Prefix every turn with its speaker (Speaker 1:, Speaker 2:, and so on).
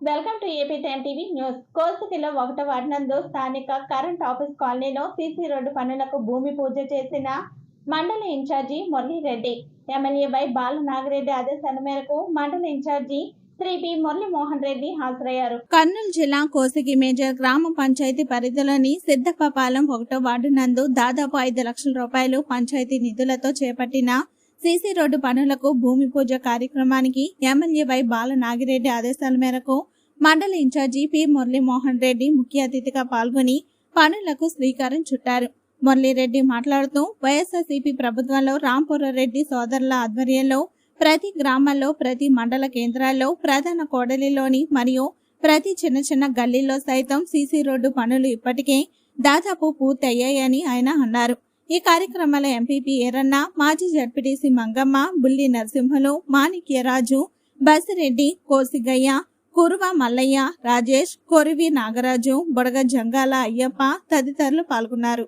Speaker 1: Welcome to AP ten TV news. కోసుకిలో ఒకటో వార్డునందు స్థానిక కరెంట్ ఆఫీస్ కాలనీలో సీసీ రోడ్డు పనులకు భూమి పూజ చేసిన మండల incharge Murali Reddy. MLA Y Bala Nagireddy ఆదేశాల మేరకు మండల ఇన్ఛార్జి శ్రీ బి మురళీమోహన్ రెడ్డి హాజరయ్యారు. కర్నూలు జిల్లా కోసిగి మేజర్ గ్రామ పంచాయతీ పరిధిలోని సిద్దప్పపాలెం ఒకటో వార్డు నందు దాదాపు ఐదు లక్షల రూపాయలు పంచాయతీ నిధులతో చేపట్టిన సీసీ రోడ్డు పనులకు భూమి పూజ కార్యక్రమానికి ఎమ్మెల్యే వై బాల నాగిరెడ్డి ఆదేశాల మేరకు మండల ఇన్ఛార్జి పి మురళీమోహన్ రెడ్డి ముఖ్య అతిథిగా పాల్గొని పనులకు శ్రీకారం చుట్టారు. మురళీరెడ్డి మాట్లాడుతూ వైఎస్ఆర్సీపీ ప్రభుత్వంలో రాంపురారెడ్డి సోదరుల ఆధ్వర్యంలో ప్రతి గ్రామాల్లో ప్రతి మండల కేంద్రాల్లో ప్రధాన కోడలిలోని మరియు ప్రతి చిన్న చిన్న గల్లీలో సైతం సీసీ రోడ్డు పనులు ఇప్పటికే దాదాపు పూర్తయ్యాయని ఆయన అన్నారు. ఈ కార్యక్రమంలో ఎంపీపీ ఎర్రన్న మాజీ జడ్పీటీసీ మంగమ్మ బుల్లి నరసింహలు మాణిక్యరాజు బసిరెడ్డి కోసిగయ్య కురువ మల్లయ్య రాజేష్ కొరివి నాగరాజు బుడగ జంగాల అయ్యప్ప తదితరులు పాల్గొన్నారు.